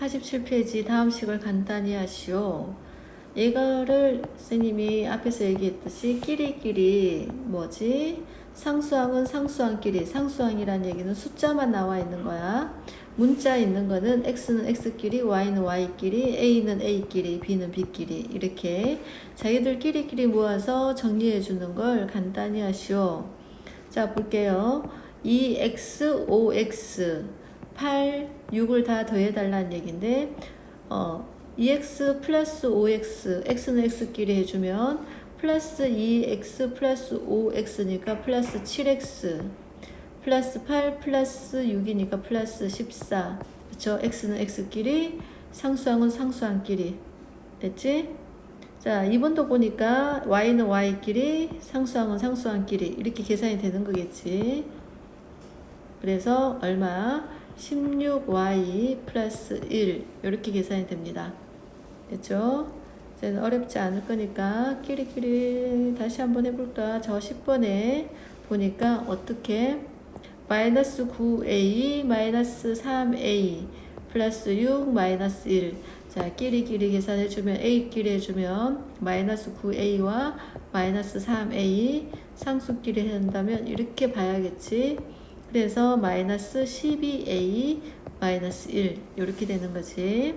47페이지 다음 식을 간단히 하시오. 이거를 선생님이 앞에서 얘기했듯이 끼리끼리 뭐지? 상수항은 상수항끼리 상수항이란 얘기는 숫자만 나와 있는 거야. 문자 있는 거는 x는 x끼리, y는 y끼리, a는 a끼리, b는 b끼리 이렇게 자기들끼리끼리 모아서 정리해 주는 걸 간단히 하시오. 자 볼게요. 2x, 5x, 8, 6을 다 더해달라는 얘기인데 어, 2x 플러스 5x, x는 x끼리 해주면 플러스 2x 플러스 5x니까 플러스 7x 플러스 8 플러스 6이니까 플러스 14 그쵸? x는 x끼리 상수항은 상수항끼리 됐지? 자 2번도 보니까 y는 y끼리 상수항은 상수항끼리 이렇게 계산이 되는 거겠지 그래서 얼마? 16y 플러스 1 이렇게 계산이 됩니다 됐죠? 이제는 어렵지 않을 거니까 끼리끼리 다시 한번 해볼까? 저 10번에 보니까 어떻게 마이너스 9a 마이너스 3a 플러스 6 마이너스 1 자, 끼리끼리 계산해주면 a끼리 해주면 마이너스 9a와 마이너스 3a 상수끼리 한다면 이렇게 봐야겠지. 그래서 마이너스 12a 마이너스 1 이렇게 되는 거지.